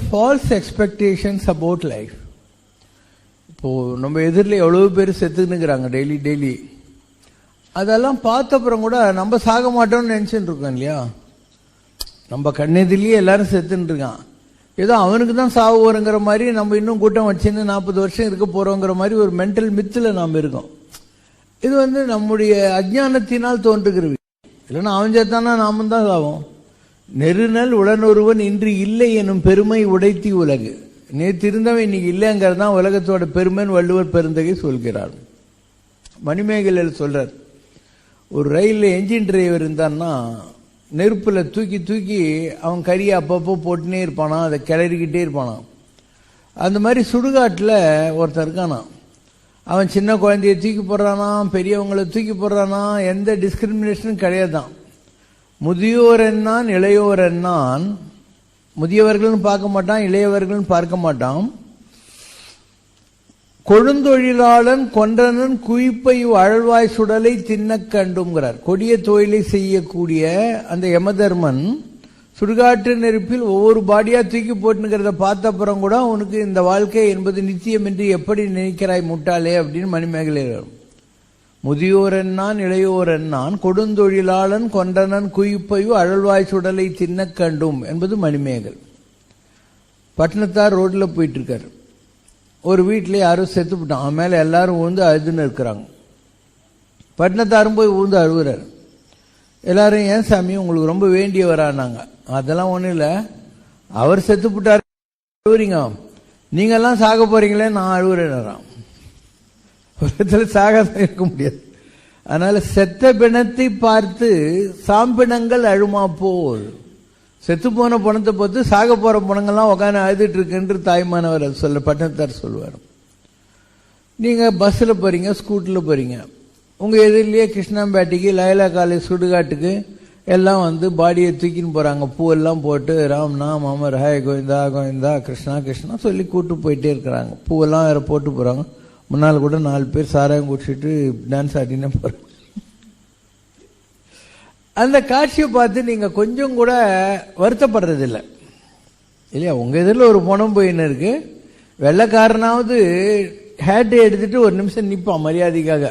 Falls false expectations life இப்போது நம்ம எதிரில் எவ்வளோ பேர் செத்துனுக்குறாங்க டெய்லி டெய்லி அதெல்லாம் பார்த்த அப்புறம் கூட நம்ம சாக மாட்டோம்னு நினைச்சுட்டு இருக்கோம் இல்லையா? நம்ம கண்ணெதிலேயே எல்லாரும் செத்துன்னு இருக்கான். ஏதோ அவனுக்கு தான் சாவு வருங்கிற மாதிரி நம்ம இன்னும் கூட்டம் வச்சுன்னு நாற்பது வருஷம் இருக்க போகிறோங்கிற மாதிரி ஒரு மென்டல் மித்தில் நாம் இருக்கோம். இது வந்து நம்முடைய அஜ்ஞானத்தினால் தோன்றுகிறது இல்லைன்னா அவன் சேர்த்தானா நாமும் தான் சாவோம். நெருநல் உடனொருவன் இன்று இல்லை எனும் பெருமை உடைத்தி உலகு. நேற்று இருந்தவன் இன்னைக்கு இல்லைங்கிறது தான் உலகத்தோட பெருமைன்னு வள்ளுவர் பெருந்தகை சொல்கிறார். மணிமேகலையில் சொல்றார் ஒரு ரயிலில் என்ஜின் டிரைவர் இருந்தான்னா நெருப்பில் தூக்கி தூக்கி அவன் கறியை அப்பப்போ போட்டுனே இருப்பானா அதை கிளறிக்கிட்டே இருப்பானாம். அந்த மாதிரி சுடுகாட்டில் ஒருத்தர் இருக்கானா அவன் சின்ன குழந்தைய தூக்கி போடுறானா பெரியவங்களை தூக்கி போடுறானா எந்த டிஸ்கிரிமினேஷனும் கிடையாதான் முதியோர் என்னான் இளையோர் என்னான் பார்க்க மாட்டான் இளையவர்களும் பார்க்க மாட்டான். கொழுந்தொழிலாளன் கொன்றனன் குயிப்பை அழல்வாய் சுடலை தின்னக் கண்டுங்கிறார் கொடிய தொழிலை செய்யக்கூடிய அந்த யமதர்மன் சுடுகாட்டு நெருப்பில் ஒவ்வொரு பாடியா தூக்கி போட்டுங்கிறத பார்த்த அப்புறம் கூட உனக்கு இந்த வாழ்க்கை என்பது நிச்சயம் என்று எப்படி நினைக்கிறாய் முட்டாளே அப்படின்னு மணிமேகலை முதியோரென்னான் முதியோர் கொடுந்தொழிலாளன் கொண்டனன் குயிப்பையோ அழல்வாய் சுடலை தின்ன கண்டும் என்பது மணிமேகல். பட்டணத்தார் ரோட்டில் போயிட்டு இருக்காரு ஒரு வீட்டில் யாரும் செத்து விட்டான் அவன் மேலே எல்லாரும் ஊந்து அழுதுன்னு இருக்கிறாங்க. பட்டணத்தாரும் போய் ஊந்து அழுகுறாரு. எல்லாரும் ஏன் சாமி உங்களுக்கு ரொம்ப வேண்டியவரானாங்க. அதெல்லாம் ஒன்றும் இல்லை. அவர் செத்து போட்டார். அழுவுறீங்க நீங்கள்லாம் சாக போறீங்களே நான் அழுகுறேன் உலகத்தில் சாகாத இருக்க முடியாது. அதனால செத்த பிணத்தை பார்த்து சாம்பிணங்கள் அழுமா போல். செத்து போன பணத்தை பார்த்து சாக போற பணங்கள்லாம் உட்காந்து அழுதுட்டு இருக்குன்று தாய்மானவர் அது சொல்ல பட்டணத்தார் சொல்லுவார். நீங்க பஸ்ஸில் போறீங்க ஸ்கூட்டரில் போறீங்க. உங்க எதிரிலேயே கிருஷ்ணாம்பேட்டைக்கு லயலா காலேஜ் சுடுகாட்டுக்கு எல்லாம் வந்து பாடியை தூக்கின்னு போறாங்க. பூவெல்லாம் போட்டு ராம் நாம் அமர் ஹாய் கோவிந்தா கோவிந்தா கிருஷ்ணா கிருஷ்ணா சொல்லி கூட்டு போயிட்டே இருக்கிறாங்க. பூவெல்லாம் வேற போட்டு போறாங்க. முன்னால் கூட நாலு பேர் சாராயம் குடிச்சிட்டு டான்ஸ் ஆடினே போறாங்க அந்த காட்சியை பார்த்து நீங்கள் கொஞ்சம் கூட வருத்தப்படுறது இல்லை இல்லையா? உங்கள் இதில் ஒரு பணம் போயின்னு இருக்கு. வெள்ளக்காரனாவது ஹேட்டை எடுத்துட்டு ஒரு நிமிஷம் நிற்பான் மரியாதைக்காக.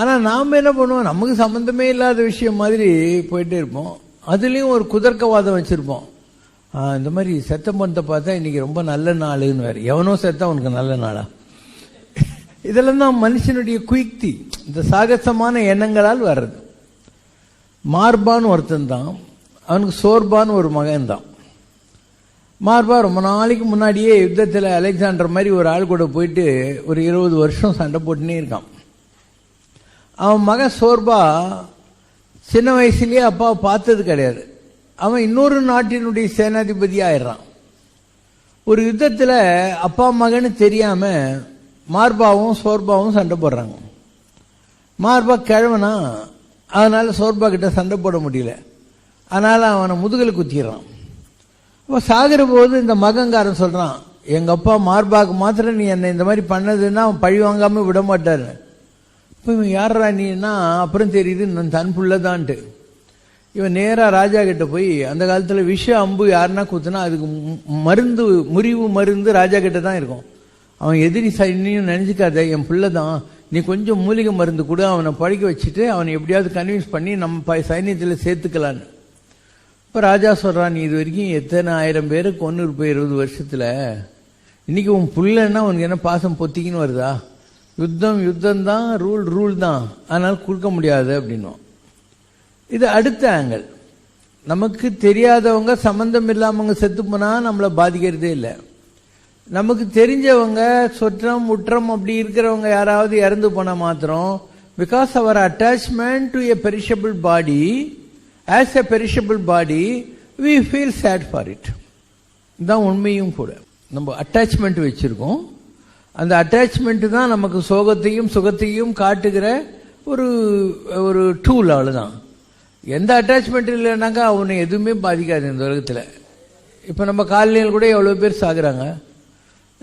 ஆனால் நாம் என்ன பண்ணுவோம்? நமக்கு சம்மந்தமே இல்லாத விஷயம் மாதிரி போயிட்டே இருப்போம். அதுலேயும் ஒரு குதர்க்கவாதம் வச்சுருப்போம். இந்த மாதிரி செத்த பணத்தை பார்த்தா இன்னைக்கு ரொம்ப நல்ல நாளுன்னு வேற. எவனோ செத்தா உனக்கு நல்ல நாளா? இதெல்லாம் தான் மனுஷனுடைய குயுக்தி. இந்த சாகசமான எண்ணங்களால் வர்றது. மார்பான்னு ஒருத்தன் தான். அவனுக்கு சோர்பான்னு ஒரு மகன் தான். மார்பா ரொம்ப நாளைக்கு முன்னாடியே யுத்தத்தில் அலெக்சாண்டர் மாதிரி ஒரு ஆள் கூட போயிட்டு ஒரு இருபது வருஷம் சண்டை போட்டுனே இருக்கான். அவன் மகன் சோர்பா சின்ன வயசுலேயே அப்பாவை பார்த்தது கிடையாது. அவன் இன்னொரு நாட்டினுடைய சேனாதிபதி ஆயிடுறான் ஒரு யுத்தத்தில் அப்பா மகன்னு தெரியாமல் மார்பாவும் சோர்பாவும் சண்டை போடுறாங்க. மார்பா கிழவனா அதனால சோர்பா கிட்ட சண்டை போட முடியல. அதனால அவனை முதுகில் குத்திடுறான். அப்போ சாகிற போது இந்த மகங்காரன் சொல்றான் எங்க அப்பா மார்பாக்கு மாத்திரம் நீ என்னை இந்த மாதிரி பண்ணதுன்னா அவன் பழி வாங்காம விட மாட்டாரு. இப்போ இவன் யாரா நீன்னா அப்புறம் தெரியுது நான் தன் புள்ளதான்ட்டு. இவன் நேராக ராஜா கிட்ட போய் அந்த காலத்தில் விஷ அம்பு யாருன்னா குத்துனா அதுக்கு மருந்து முறிவு மருந்து ராஜா கிட்ட தான் இருக்கும். அவன் எதிரி சைடுன்னு நினைச்சுக்காத என் பிள்ளை தான் நீ கொஞ்சம் மூலிகை மருந்து கூட அவனை படிக்க வச்சுட்டு அவனை எப்படியாவது கன்வின்ஸ் பண்ணி நம்ம ப- சைன்யத்துல சேர்த்துக்கலான்னு. இப்போ ராஜா சொல்கிறான் நீ இது வரைக்கும் எத்தனை ஆயிரம் பேரை கொண்டு இருப்ப இருபது வருஷத்தில் இன்னைக்கு உன் பிள்ளைன்னா உனக்கு என்ன பாசம் பொத்திக்கின்னு வருதா? யுத்தம் யுத்தம் தான் ரூல் ரூல் தான். அதனால் கொடுக்க முடியாது அப்படின்னும் இது அடுத்த ஆங்கிள் நமக்கு தெரியாதவங்க சம்மந்தம் இல்லாமவங்க செத்து போனால் நம்மளை பாதிக்கிறதே இல்லை. நமக்கு தெரிஞ்சவங்க சொற்றம் முற்றம் அப்படி இருக்கிறவங்க யாராவது இறந்து போனால் மாத்திரம் because our attachment to a perishable body as a perishable body we feel sad for it இதுதான் உண்மையும் கூட. நம்ம அட்டாச்மெண்ட் வச்சிருக்கோம். அந்த அட்டாச்மெண்ட் தான் நமக்கு சோகத்தையும் சுகத்தையும் காட்டுகிற ஒரு ஒரு டூல் அவ்வளவுதான். எந்த அட்டாச்மெண்ட் இல்லைனாக்கா அவனை எதுவுமே பாதிக்காது இந்த உலகத்தில். இப்போ நம்ம காலனியில் கூட எவ்வளோ பேர் சாகுறாங்க?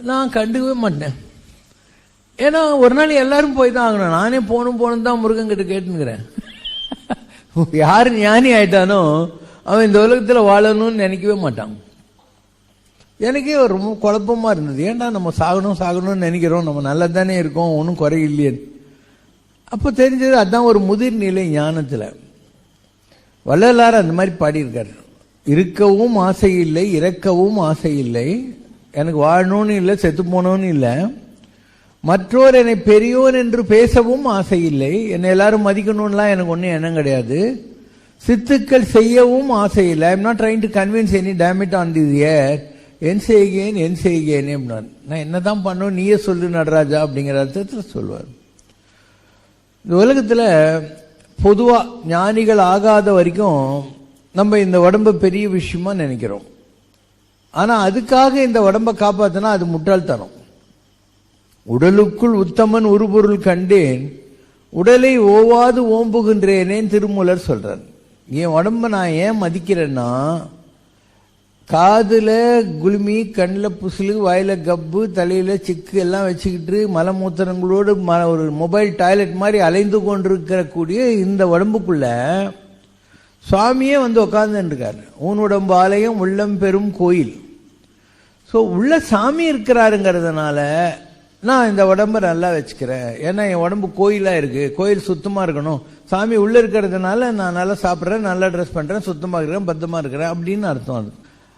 நான் கண்டுக்கவே மாட்டேன். ஏன்னா ஒரு நாள் எல்லாரும் போய் தான் ஆகணும். நானே போகணும் போகணும் தான் முருகன் கிட்ட கேட்டுங்கிறேன் யார் ஞானி ஆயிட்டானோ அவன் இந்த உலகத்தில் வாழணும்னு நினைக்கவே மாட்டான். எனக்கே ஒரு ரொம்ப குழப்பமா இருந்தது. ஏன்டா நம்ம சாகணும் சாகணும்னு நினைக்கிறோம். நம்ம நல்லா தானே இருக்கோம் ஒன்றும் குறை இல்லையே அப்போ தெரிஞ்சது அதுதான் ஒரு முதிர் நிலை ஞானத்தில். வள்ளலார் அந்த மாதிரி பாடியிருக்காரு. இருக்கவும் ஆசை இல்லை இறக்கவும் ஆசை இல்லை எனக்கு வாழணும்னு இல்லை செத்து போனோன்னு இல்லை. மற்றோர் என்னை பெரியோர் என்று பேசவும் ஆசை இல்லை. என்னை எல்லாரும் மதிக்கணும்லாம் எனக்கு ஒன்றும் எண்ணம் கிடையாது. சித்துக்கள் செய்யவும் ஆசை இல்லை. I'm not trying to convince any damn it on the year என் செய்கேன் என் செய்கேன் அப்படின்னார். நான் என்னதான் பண்ணும் நீயே சொல்லு நடராஜா அப்படிங்கிற அர்த்தத்தில் சொல்வார் இந்த உலகத்தில் பொதுவாக ஞானிகள் ஆகாத வரைக்கும் நம்ம இந்த உடம்பை பெரிய விஷயமா நினைக்கிறோம். ஆனால் அதுக்காக இந்த உடம்பை காப்பாற்றினா அது முட்டாள்தனம் உடலுக்குள் உத்தமன் உருபொருள் கண்டேன் உடலை ஓவாது ஓம்புகின்றேனேன் திருமூலர் சொல்கிறார் என் உடம்ப நான் ஏன் மதிக்கிறேன்னா காதில் குளுமி கண்ணில் புசுலு வாயில் கப்பு தலையில் சிக்கு எல்லாம் வச்சுக்கிட்டு மலமூத்திரங்களோடு ம ஒரு மொபைல் டாய்லெட் மாதிரி அலைந்து கொண்டிருக்கிற கூடிய இந்த உடம்புக்குள்ளே சுவாமியே வந்து உட்கார்ந்துருக்காரு ஊன் உடம்பு ஆலயம் உள்ளம் பெரும் கோயில். ஸோ உள்ள சாமி இருக்கிறாருங்கிறதுனால நான் இந்த உடம்ப நல்லா வச்சுக்கிறேன். ஏன்னா என் உடம்பு கோயிலாக இருக்குது கோயில் சுத்தமாக இருக்கணும். சாமி உள்ளே இருக்கிறதுனால நான் நல்லா சாப்பிட்றேன் நல்லா ட்ரெஸ் பண்ணுறேன் சுத்தமாக இருக்கிறேன் பத்தமாக இருக்கிறேன் அப்படின்னு அர்த்தம் அது.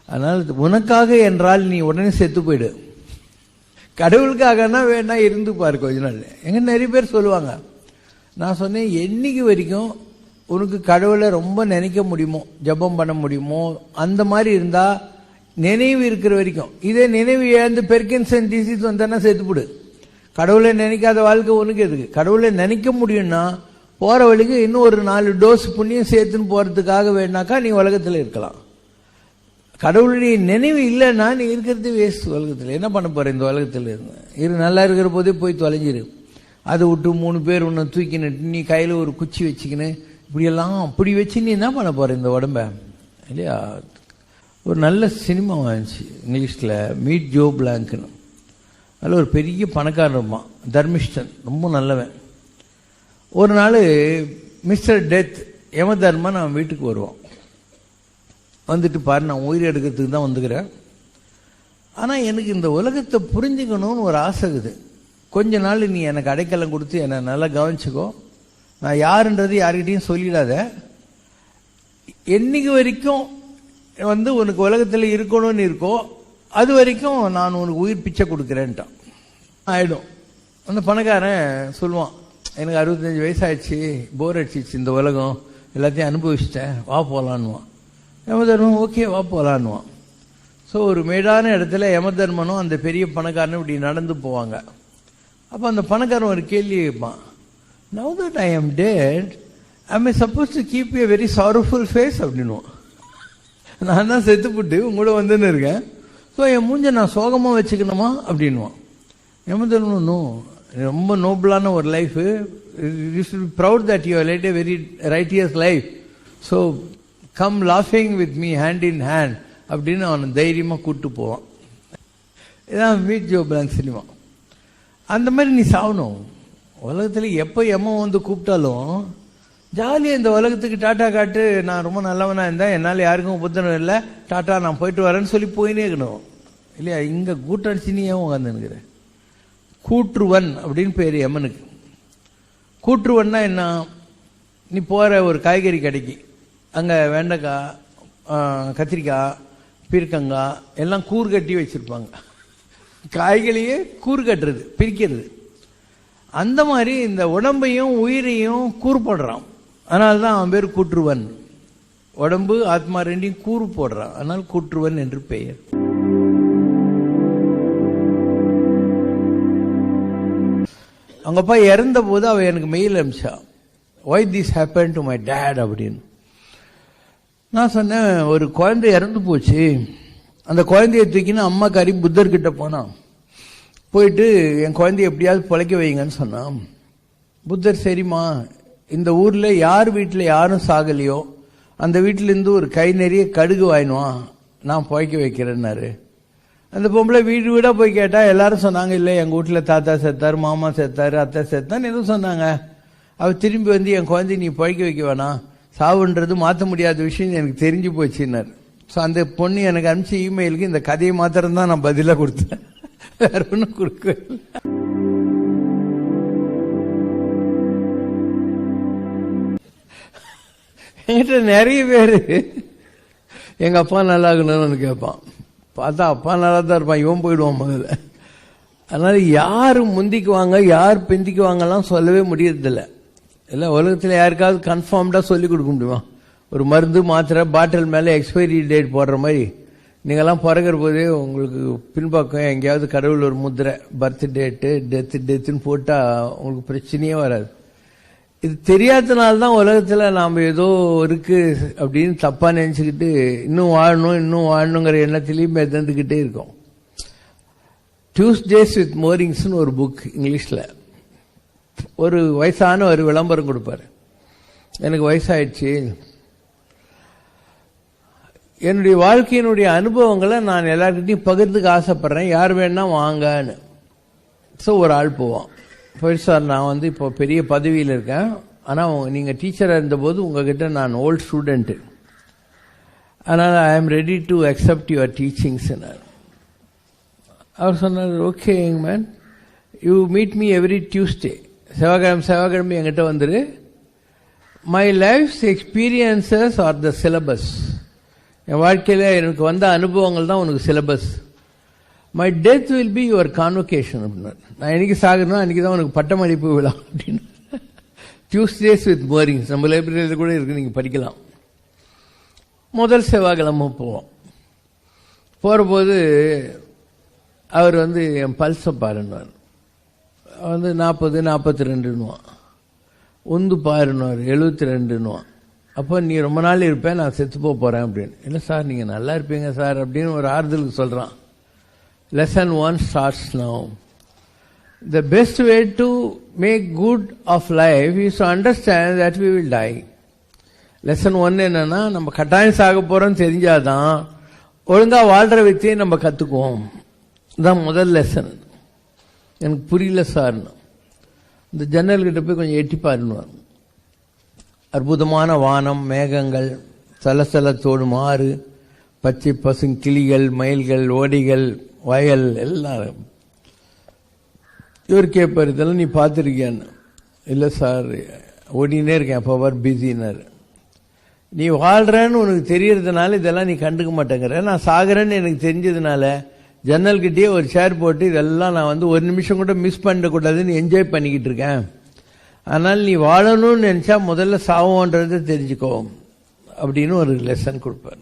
அதனால் உனக்காக என்றால் நீ உடனே செத்து போயிடு. கடவுளுக்காகனா வேணா இருந்து பாரு கொஞ்ச நாள் எங்க நிறைய பேர் சொல்லுவாங்க. நான் சொன்னேன் என்னைக்கு வரைக்கும் உனக்கு கடவுளை ரொம்ப நினைக்க முடியுமோ ஜெபம் பண்ண முடியுமோ அந்த மாதிரி இருந்தா நினைவு இருக்கிற வரைக்கும். இதே நினைவு இழந்து பெர்கின்சன் டிசீஸ் வந்தானா செத்துப்பிடு கடவுளை நினைக்காத வாழ்க்கை உனக்கு எதுக்கு? கடவுளை நினைக்க முடியும்னா போற வழிக்கு இன்னும் ஒரு நாலு டோஸ் புண்ணியம் சேர்த்துன்னு போறதுக்காக வேணாக்கா நீ உலகத்தில் இருக்கலாம். கடவுளுடைய நினைவு இல்லைன்னா நீ இருக்கிறது வேஸ்ட் உலகத்தில். என்ன பண்ண போற இந்த உலகத்தில் இருந்து? இரு நல்லா இருக்கிற போதே போய் தொலைஞ்சிரு. அதை விட்டு மூணு பேர் உன்னை தூக்கின்னு நீ கையில் ஒரு குச்சி வச்சுக்கின்னு இப்படியெல்லாம் அப்படி வச்சு நீ என்ன பண்ண போற இந்த உடம்ப? இல்லையா? ஒரு நல்ல சினிமா வந்துச்சு இங்கிலீஷில். மீட் ஜோ பிளாங்க்னு. அதில் ஒரு பெரிய பணக்காரன் இருப்பான். தர்மிஷ்டன். ரொம்ப நல்லவன். ஒரு நாள் மிஸ்டர் டெத் யம தர்மா நான் வீட்டுக்கு வருவான். வந்துட்டு பாரு நான் உயிர் எடுக்கிறதுக்கு தான் வந்துக்கிறேன். ஆனால் எனக்கு இந்த உலகத்தை புரிஞ்சுக்கணும்னு ஒரு ஆசை இருக்குது. கொஞ்ச நாள் நீ எனக்கு அடைக்கலம் கொடுத்து என்னை நல்லா கவனிச்சுக்கோ. நான் யாருன்றது யார்கிட்டையும் சொல்லிடாத. என்னைக்கு வரைக்கும் வந்து உனக்கு உலகத்தில் இருக்கணும்னு இருக்கோ அது வரைக்கும் நான் உனக்கு உயிர் பிச்சை கொடுக்குறேன்ட்டான். ஆயிடும். அந்த பணக்காரன் சொல்லுவான் எனக்கு அறுபத்தஞ்சு வயசாயிடுச்சு போர் அடிச்சிச்சு இந்த உலகம். எல்லாத்தையும் அனுபவிச்சிட்டேன். வா போகலான்னுவான் யமதர்மன் ஓகே வா போகலான்னுவான் ஸோ ஒரு மேடான இடத்துல யமதர்மனும் அந்த பெரிய பணக்காரனும் இப்படி நடந்து போவாங்க. அப்போ அந்த பணக்காரன் ஒரு கேள்வி கேட்பான். Now that I am dead I may suppose to keep a very sorrowful face அப்படின்னுவான் நான் தான் செத்துப்புட்டு உங்களோட வந்துன்னு இருக்கேன். ஸோ என் மூஞ்ச நான் சோகமாக வச்சுக்கணுமா? அப்படின்வான் யமதர்மன் ரொம்ப நோபிளான ஒரு life you should proud that you led a very righteous life so come லாஃபிங் with me hand in hand அப்படின்னு அவனை தைரியமாக கூப்பிட்டு போவான். இதான் மீட் ஜோ பிளாங்க் சினிமா. அந்த மாதிரி நீ சாகணும். உலகத்தில் எப்போ எம்ம வந்து கூப்பிட்டாலும் ஜாலியாக இந்த உலகத்துக்கு டாட்டா காட்டு நான் ரொம்ப நல்லவனாக இருந்தேன் என்னால் யாருக்கும் உபத்திரம் இல்லை. டாட்டா நான் போயிட்டு வரேன்னு சொல்லி போயினே இருக்கணும். இல்லையா? இங்கே கூட்டடிச்சு நீ ஏன் கூற்றுவன் அப்படின்னு பேர் எம்மனுக்கு. கூற்றுவன்னா என்ன? நீ போகிற ஒரு காய்கறி கடைக்கு. அங்கே வெண்டைக்காய் கத்திரிக்காய் பீர்க்கங்காய் எல்லாம் கூறு கட்டி வச்சுருப்பாங்க. காய்களையே கூறு கட்டுறது பிரிக்கிறது. அந்த மாதிரி இந்த உடம்பையும் உயிரையும் கூறு போடுறான் அதனால தான் அவன் பேர் கூற்றுவன். உடம்பு ஆத்மா ரெண்டையும் கூறு போடுறான். அதனால் கூற்றுவன் என்று பெயர். அவங்க அப்பா இறந்த போது அவ எனக்கு mail அமிச்சா why this happen to my dad அப்படின்னு. நான் சொன்னேன் ஒரு குழந்தை இறந்து போச்சு. அந்த குழந்தைய தூக்கின்னு அம்மா கறி புத்தர்கிட்ட போனான். போயிட்டு என் குழந்தைய எப்படியாவது பிழைக்க வைங்கன்னு சொன்னான். புத்தர் சரிம்மா இந்த ஊர்ல யார் வீட்டில் யாரும் சாகலையோ அந்த வீட்டிலேருந்து ஒரு கை நிறைய கடுகு வாங்கினுவான் நான் புழைக்க வைக்கிறேன்னாரு. அந்த பொம்பளை வீடு வீடாக போய் கேட்டால் எல்லாரும் சொன்னாங்க இல்லை எங்கள் வீட்டில் தாத்தா செத்தார் மாமா செத்தார் அத்தை செத்தான்னு எதுவும் சொன்னாங்க. அவர் திரும்பி வந்து என் குழந்தை நீ பழிக்க வைக்க வேணாம். சாவுன்றது மாற்ற முடியாத விஷயம் எனக்கு தெரிஞ்சு போச்சுன்னார். ஸோ அந்த பொண்ணு எனக்கு அனுப்பிச்ச இமெயிலுக்கு இந்த கதையை மாத்திரம்தான் நான் பதிலாக கொடுத்தேன். வேற ஒன்றும் கொடுக்கவே என்கிட்ட நிறைய பேர் எங்க அப்பா நல்லா இருக்கணும்னு கேட்பான். பார்த்தா அப்பா நல்லா தான் இருப்பான் இவன் போயிடுவான் முதல்ல. அதனால யார் முந்திக்குவாங்க யார் பிந்திக்குவாங்கலாம் சொல்லவே முடியறதில்ல. இல்லை உலகத்தில் யாருக்காவது கன்ஃபார்ம்டாக சொல்லி கொடுக்க முடியுமா? ஒரு மருந்து மாத்திரை பாட்டில் மேலே எக்ஸ்பைரி டேட் போடுற மாதிரி. நீங்கள்லாம் பிறகுற போதே உங்களுக்கு பின்பக்கம் எங்கேயாவது கடவுள் ஒரு முத்திரை பர்த் டேட்டு டெத்து டெத்துன்னு போட்டால் உங்களுக்கு பிரச்சனையே வராது. இது தெரியாதனால தான் நாம் நாம ஏதோ இருக்கு அப்படின்னு தப்பாக நினச்சிக்கிட்டு இன்னும் வாழணும் இன்னும் வாழணுங்கிற எண்ணத்துலேயும் மிதந்துக்கிட்டே இருக்கோம். டியூஸ்டேஸ் வித் மோரிங்ஸ்னு ஒரு புக் இங்கிலீஷில். ஒரு வயசான ஒரு விளம்பரம் கொடுப்பாரு. எனக்கு வயசாயிடுச்சு. என்னுடைய வாழ்க்கையினுடைய அனுபவங்களை நான் எல்லாருக்கிட்டையும் பகிர்ந்துக்க ஆசைப்படுறேன். யார் வேணா வாங்கன்னு. ஸோ ஒரு ஆள் போவான். போய் சார் நான் வந்து இப்போ பெரிய பதவியில் இருக்கேன். ஆனால் நீங்கள் டீச்சராக இருந்தபோது உங்ககிட்ட நான் ஓல்டு ஸ்டூடெண்ட்டு அதனால் I am ready to accept your டீச்சிங்ஸ்னார் அவர் சொன்னார் okay man you meet me every Tuesday செவ்வாய்க்கிழமை செவ்வாய்க்கிழமை என்கிட்ட வந்துரு. My life's experiences are the syllabus என் வாழ்க்கையில் எனக்கு வந்த அனுபவங்கள் தான் உனக்கு syllabus my death will be your convocation அப்படின்னார். நான் என்னைக்கு சாகுறனோ அன்றைக்கி தான் உனக்கு பட்டமளிப்பு விழா அப்படின்னு. டியூஸ்டேஸ் வித் போரிங்ஸ் நம்ம லைப்ரரியில் கூட இருக்கு நீங்கள் படிக்கலாம். முதல் செவ்வாய்க்கிழமை போவோம். போகிறபோது அவர் வந்து என் பல்ஸை பாருன்னார். வந்து நாற்பது நாற்பத்தி ரெண்டுன்னுவான். உந்து பாருன்னுவார் எழுபத்தி ரெண்டுன்னுவான். அப்போ நீ ரொம்ப நாள் இருப்பேன் நான் செத்து போக போகிறேன் அப்படின்னு. இல்லை சார் நீங்கள் நல்லா இருப்பீங்க சார் அப்படின்னு ஒரு ஆறுதலுக்கு சொல்கிறான் lesson 1 starts now. The best way to make good of life is to understand that we will die lesson one என்னன்னா நம்ம கட்டாயம் சாக போறோம் தெரிஞ்சாதான் ஒழுங்கா வாழ்ற வித்தையை நம்ம கத்துக்குவோம். இதுதான் முதல் லெசன் எனக்கு புரியல சார்னு இந்த ஜன்னல் கிட்ட போய் கொஞ்சம் எட்டி பாருன்னு அற்புதமான வானம் மேகங்கள் சலசலத்தோடு மாறு பச்சை பசுங் கிளிகள் மயில்கள் ஓடிகள் வயல் எல்லாம் இவர் கேட்பார் இதெல்லாம் நீ பார்த்துருக்கியான்னு. இல்லை சார் ஓடினே இருக்கேன் அப்போ அவர் பிஸினார் நீ வாழ்கிறேன்னு உனக்கு தெரியறதுனால இதெல்லாம் நீ கண்டுக்க மாட்டேங்கிற. நான் சாகிறேன்னு எனக்கு தெரிஞ்சதுனால ஜன்னல்கிட்டயே ஒரு சேர் போட்டு இதெல்லாம் நான் வந்து ஒரு நிமிஷம் கூட மிஸ் பண்ணக்கூடாதுன்னு என்ஜாய் பண்ணிக்கிட்டு இருக்கேன். அதனால் நீ வாழணும்னு நினச்சா முதல்ல சாவோன்றதை தெரிஞ்சுக்கோ அப்படின்னு ஒரு லெசன் கொடுப்பார்.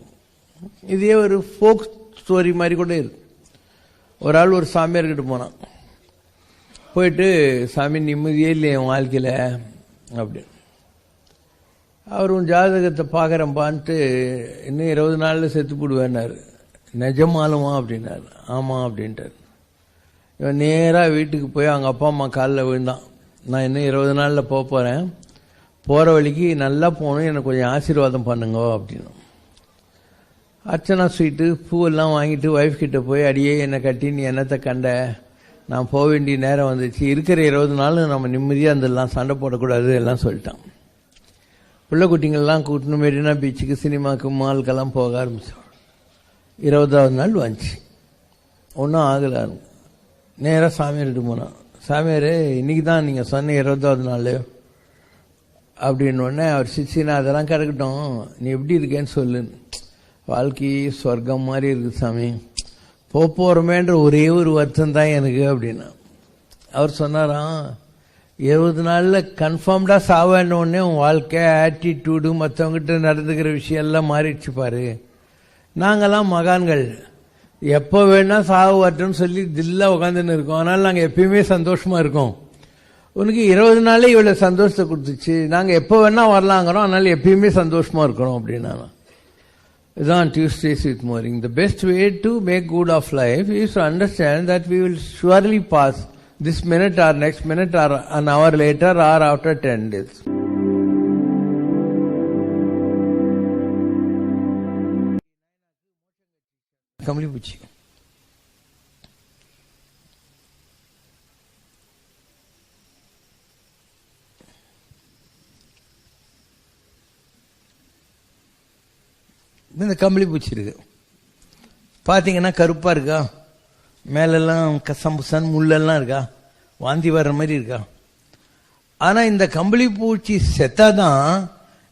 இதே ஒரு ஃபோக் ஸ்டோரி மாதிரி கூட இருக்கு. ஒரு ஆள் ஒரு சாமியார்கிட்ட போனான். போயிட்டு சாமி நிம்மதியே இல்லை என் வாழ்க்கையில்? அப்படின்னு. அவர் உன் ஜாதகத்தை பார்க்குறப்பான்ட்டு இன்னும் இருபது நாளில் செத்து போடுவேன்னாரு. நிஜமாலுமா? அப்படின்னாரு. ஆமாம் அப்படின்ட்டார். இவன் நேராக வீட்டுக்கு போய் அவங்க அப்பா அம்மா காலில் விழுந்தான். நான் இன்னும் இருபது நாளில் போக போகிறேன் போகிற வழிக்கு நல்லா போகணும் எனக்கு கொஞ்சம் ஆசீர்வாதம் பண்ணுங்க அப்படின்னு. அர்ச்சனா ஸ்வீட்டு பூவெல்லாம் வாங்கிட்டு ஒய்ஃப் கிட்ட போய் அடியே என்னை கட்டி நீ என்னத்தை கண்ட? நான் போக வேண்டிய நேரம் வந்துச்சு. இருக்கிற இருபது நாள் நம்ம நிம்மதியாக இருந்துடலாம் சண்டை போடக்கூடாது எல்லாம் சொல்லிட்டான். பிள்ளை குட்டிங்கள்லாம் கூட்டினு மெரினா பீச்சுக்கு சினிமாக்கு மாலுக்கெல்லாம் போக ஆரம்பித்தோம் இருபதாவது நாள் வந்துச்சு. ஒன்றும் ஆகலை. நேராக சாமியார்கிட்ட போனான். சாமியார் இன்னைக்கு தான் நீங்கள் சொன்ன இருபதாவது நாள். அப்படின்னு உடனே அவர் சிச்சினா அதெல்லாம் கிடக்கட்டும் நீ எப்படி இருக்கேன்னு சொல்லுன்னு வாழ்க்கை சொர்க்கம் மாதிரி இருக்குது சாமி. போகிறோமேன்ற ஒரே ஒரு வருத்தம் தான் எனக்கு அப்படின்னா. அவர் சொன்னாராம் இருபது நாளில் கன்ஃபார்ம்டாக சாவேன்ன உடனே உன் வாழ்க்கை ஆட்டிடியூடு மற்றவங்ககிட்ட நடந்துக்கிற விஷயம் எல்லாம் மாறிடுச்சு பாரு. நாங்கள்லாம் மகான்கள். எப்போ வேணா சாவு வரட்டும்னு சொல்லி தில்லாக உட்காந்துன்னு இருக்கோம். அதனால நாங்கள் எப்பயுமே சந்தோஷமா இருக்கோம். உனக்கு இருபது நாளே இவ்வளோ சந்தோஷத்தை கொடுத்துச்சு. நாங்கள் எப்போ வேணா வரலாங்கிறோம். அதனால எப்பயுமே சந்தோஷமா இருக்கிறோம் அப்படின்னா இதுதான் Tuesdays with Morrie the best way to make good of life is to understand that we will surely pass this minute or next minute or an hour later or after ten days கம்பளி பூச்சி இந்த கம்பளி பூச்சி இருக்கு பார்த்தீங்கன்னா கருப்பாக இருக்கா மேலெல்லாம் கசம்புசன் முள்ளெல்லாம் இருக்கா வாந்தி வர்ற மாதிரி இருக்கா ஆனால் இந்த கம்பளி பூச்சி செத்தாதான்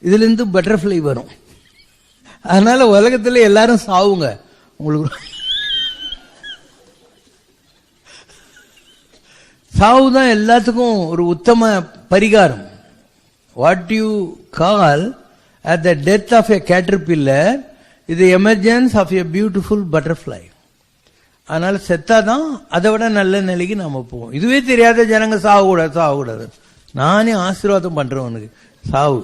இதுலேருந்து பட்டர்ஃப்ளை வரும் அதனால உலகத்தில் எல்லாரும் சாவுங்க உங்களுக்கு சாவு தான் எல்லாத்துக்கும் ஒரு உத்தம பரிகாரம். What you call at the death of a caterpillar இது emergence of a beautiful butterfly அதனால செத்தாதான் அதை விட நல்ல நிலைக்கு நம்ம போவோம். இதுவே தெரியாத ஜனங்க சாகக்கூடாது சாகக்கூடாது நானே ஆசீர்வாதம் பண்றேன் உனக்கு சாவு.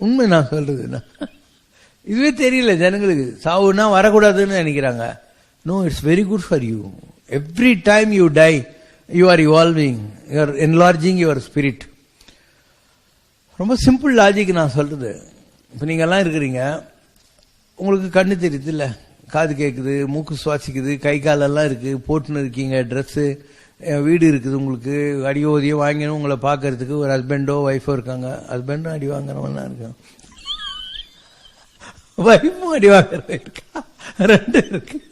உண்மை நான் சொல்றது என்ன? இதுவே தெரியல ஜனங்களுக்கு. சாவுனா வரக்கூடாதுன்னு நினைக்கிறாங்க. No it's very good for you every time you die you are evolving you are enlarging your spirit ரொம்ப சிம்பிள் லாஜிக் நான் சொல்றது. இப்போ நீங்கள்லாம் இருக்கிறீங்க. உங்களுக்கு கண்ணு தெரியுது இல்லை காது கேட்குது மூக்கு சுவாசிக்குது கை காலெல்லாம் இருக்குது போட்டுன்னு இருக்கீங்க ட்ரெஸ்ஸு வீடு இருக்குது உங்களுக்கு. அடியோதியோ வாங்கணும் உங்களை பார்க்கறதுக்கு ஒரு ஹஸ்பண்டோ ஒய்ஃபோ இருக்காங்க. ஹஸ்பண்டும் அடி வாங்குறவங்கலாம் இருக்காங்க வைப்பும் அடி வாங்குறவன் இருக்கா? ரெண்டு இருக்கு.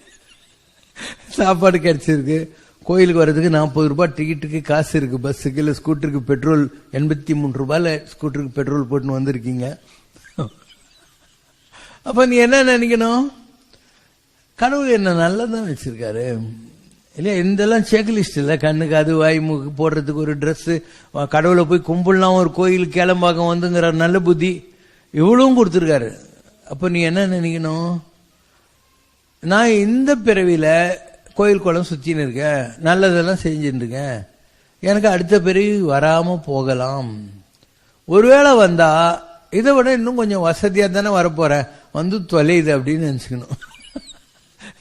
சாப்பாடு கிடைச்சிருக்கு. கோயிலுக்கு வர்றதுக்கு நாற்பது ரூபாய் டிக்கெட்டுக்கு காசு இருக்கு. பஸ்ஸுக்கு இல்லை ஸ்கூட்டருக்கு பெட்ரோல் எண்பத்தி மூணு ரூபாயில் ஸ்கூட்டருக்கு பெட்ரோல் போட்டுன்னு வந்திருக்கீங்க. அப்போ நீ என்ன நினைக்கணும்? கடவுள் என்ன? நல்லதான் வச்சிருக்காரு. இல்லையா? இதெல்லாம் செக்லிஸ்ட் இல்லை? கண்ணுக்கு அது வாய் மூக்கு போடுறதுக்கு ஒரு ட்ரெஸ்ஸு கடவுளை போய் கும்பிடலாம் ஒரு கோயில் கிளம்பாக்கம் வந்துங்கிற நல்ல புத்தி. இவ்வளவும் கொடுத்துருக்காரு. அப்போ நீ என்ன நினைக்கணும்? நான் இந்த பிறவியில் கோயில் குளம் சுற்றின்னு இருக்கேன். நல்லதெல்லாம் செஞ்சுட்டு இருக்கேன். எனக்கு அடுத்த பிறவி வராமல் போகலாம். ஒருவேளை வந்தால் இதை விட இன்னும் கொஞ்சம் வசதியாக தானே வரப்போகிறேன் வந்து தொலையுது அப்படின்னு நினச்சிக்கணும்.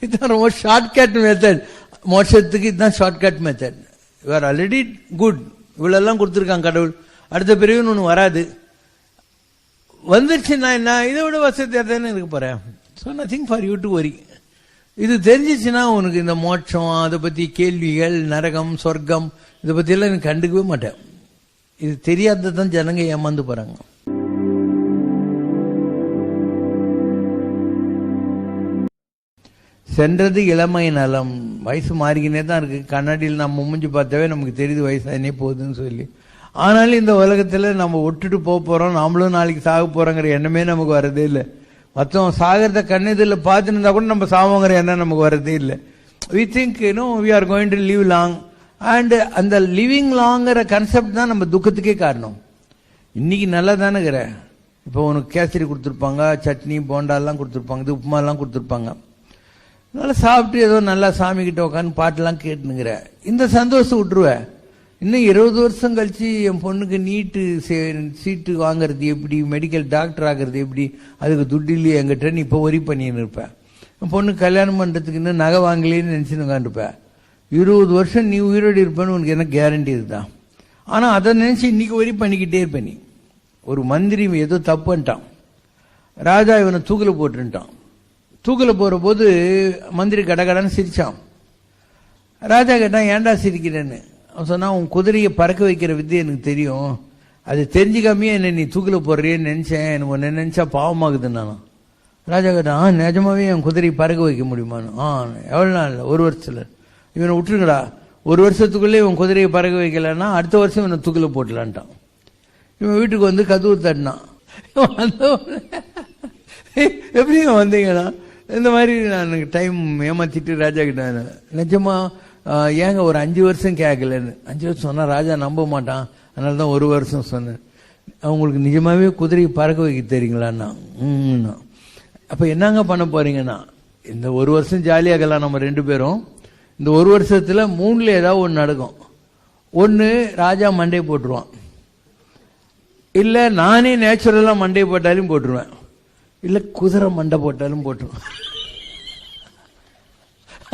இதுதான் ரொம்ப ஷார்ட்கட் மெத்தட் மோட்சத்துக்கு இதுதான் shortcut method you are already good இவ்வளோலாம் கொடுத்துருக்காங்க கடவுள். அடுத்த பிறவின்னு ஒன்று வராது. வந்துருச்சுன்னா என்ன? இதை விட வசதியாக தானே இருக்க போறேன் so nothing for you to worry இது தெரிஞ்சிச்சுன்னா உனக்கு இந்த மோட்சம் அதை பற்றி கேள்விகள் நரகம் சொர்க்கம் இதை பற்றியெல்லாம் எனக்கு கண்டுக்கவே மாட்டேன் இது தெரியாததான் ஜனங்க ஏமாந்து போகிறாங்க சென்றது இளமை நலம். வயசு மாறிக்கினே தான் இருக்குது கண்ணாடியில் நம்ம மூஞ்சி பார்த்தாவே நமக்கு தெரியுது வயசானே போகுதுன்னு சொல்லி. ஆனாலும் இந்த உலகத்தில் நம்ம விட்டுட்டு போக போகிறோம் நாமளும் நாளைக்கு சாக போகிறோங்கிற எண்ணமே நமக்கு வரதே இல்லை. மற்றவன் சாகிறத கண்ணெதில் பார்த்துன்னு இருந்தால் கூட நம்ம சாவோங்கிற எண்ணம் நமக்கு வரதே இல்லை. We think you know we are going to live long and அந்த லிவிங் லாங்கிற கன்செப்ட் தான் நம்ம துக்கத்துக்கே காரணம். இன்னைக்கு நல்லா தானேங்கிற இப்போ உனக்கு கேசரி கொடுத்துருப்பாங்க சட்னி போண்டாலாம் கொடுத்துருப்பாங்க இது உப்புமாலாம் கொடுத்துருப்பாங்க. நல்லா சாப்பிட்டு ஏதோ நல்லா சாமி கிட்ட உட்காந்து பாட்டெல்லாம் கேட்டுனுங்கிற. இந்த சந்தோஷம் விட்டுருவேன் இன்னும் இருபது வருஷம் கழிச்சு என் பொண்ணுக்கு நீட்டு சீட்டு வாங்குறது எப்படி மெடிக்கல் டாக்டர் ஆகிறது எப்படி அதுக்கு துட்டு இல்லையே என்கிட்ட? நீ இப்போ ஒரி பண்ணின்னு இருப்பேன் என் பொண்ணு கல்யாணம் பண்ணுறதுக்கு இன்னும் நகை வாங்கலேன்னு நினச்சின்னு உட்காந்துருப்பேன் இருபது வருஷம் நீ உயிரோடு இருப்பேன்னு உனக்கு என்ன கேரண்டி இதுதான் ஆனால் அதை நினச்சி இன்னைக்கு ஒரி பண்ணிக்கிட்டே இருப்பேன் நீ. ஒரு மந்திரி ஏதோ தப்புன்ட்டான் ராஜா இவனை தூக்கில் போட்டுட்டான் தூக்கில் போகிற போது மந்திரி கடகடன்னு சிரிச்சான். ராஜா கேட்டான் ஏன்டா சிரிக்கிறேன்னு? அவன் உன் குதிரையை பறக்க வைக்கிற வித்தை எனக்கு தெரியும். அது தெரிஞ்சுக்காமையே என்னை நீ தூக்கில் போடுறியன்னு நினச்சேன். எனக்கு ஒன்று நினச்சா பாவமாகுது நானும். ராஜா கேட்டான் ஆ நிஜமாவே என் குதிரையை பறக்க வைக்க முடியுமான்னு? ஆ எவ்வளோ நாள் ஒரு வருஷத்தில். இவனை விட்டுருங்கடா. ஒரு வருஷத்துக்குள்ளே இவன் குதிரையை பறக்க வைக்கலன்னா அடுத்த வருஷம் இவனை தூக்கில் போட்டலான்ட்டான் இவன் வீட்டுக்கு வந்து கதவு தட்டினான். வந்தவொடனே, எப்படி வந்தீங்கண்ணா இந்த மாதிரி நான் டைம் ஏமாற்றிட்டு ராஜா கிட்ட நிஜமா ஏங்க ஒரு அஞ்சு வருஷம் கேட்கலன்னு அஞ்சு வருஷம் சொன்னால் ராஜா நம்ப மாட்டான். அதனால தான் ஒரு வருஷம் சொன்னேன். அவங்களுக்கு நிஜமாகவே குதிரையை பறக்க வைக்க தெரியுங்களான்னா ம் அப்போ என்னங்க பண்ண போறீங்கன்னா இந்த ஒரு வருஷம் ஜாலியாகலாம் நம்ம ரெண்டு பேரும். இந்த ஒரு வருஷத்தில் மூணுல ஏதாவது ஒன்று நடக்கும். ஒன்று ராஜா மண்டை போட்டுருவான். இல்லை நானே நேச்சுரலாக மண்டை போட்டாலும் போட்டுருவேன். இல்லை குதிரை மண்டை போட்டாலும் போட்டுருவேன்.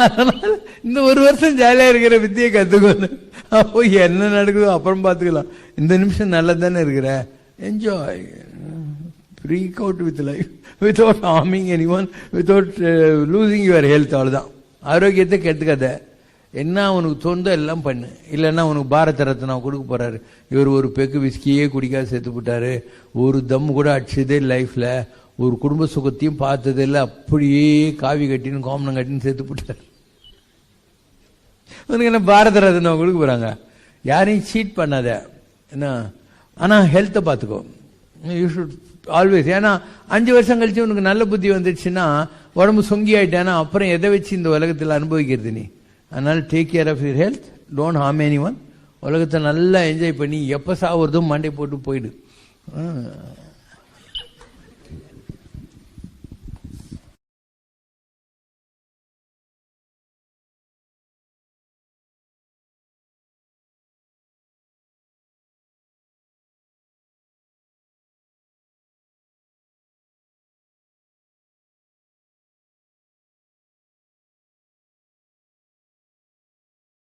அதனால இந்த ஒரு வருஷம் ஜாலியாக இருக்கிற வித்தியை கற்றுக்கணும் அப்போ என்ன நடக்குதோ அப்புறம் பார்த்துக்கலாம். இந்த நிமிஷம் நல்லா தானே இருக்கிற? Enjoy freak out with life without harming any one without losing your health அவ்வளோதான் ஆரோக்கியத்தை கெடுத்துக்காத. என்ன அவனுக்கு தோணுதோ எல்லாம் பண்ணு. இல்லைன்னா அவனுக்கு பாரத ரத்னா கொடுக்க போறாரு. இவர் ஒரு பெக்கு விஸ்கியே குடிக்காது செத்து போட்டாரு ஒரு தம் கூட அடிச்சதே லைஃப்பில் ஒரு குடும்ப சுகத்தையும் பார்த்ததில்லை அப்படியே காவி கட்டின்னு கோமனம் கட்டின்னு செத்து போட்டார். உனக்கு என்ன பாரத ரத்னம் கொடுக்க போறாங்க? யாரையும் சீட் பண்ணாத. என்ன? ஆனால் ஹெல்த்தை பார்த்துக்கோ. யூ ஷுட் ஆல்வேஸ் ஏன்னா அஞ்சு வருஷம் கழிச்சு உனக்கு நல்ல புத்தி வந்துடுச்சுன்னா உடம்பு சொங்கி ஆயிட்டானா அப்புறம் எதை வச்சு இந்த உலகத்தில் அனுபவிக்கிறது நீ? அதனால take care of your health don't harm any one உலகத்தை நல்லா என்ஜாய் பண்ணி எப்போ சாவுறதும் மண்டை போட்டு போயிடு.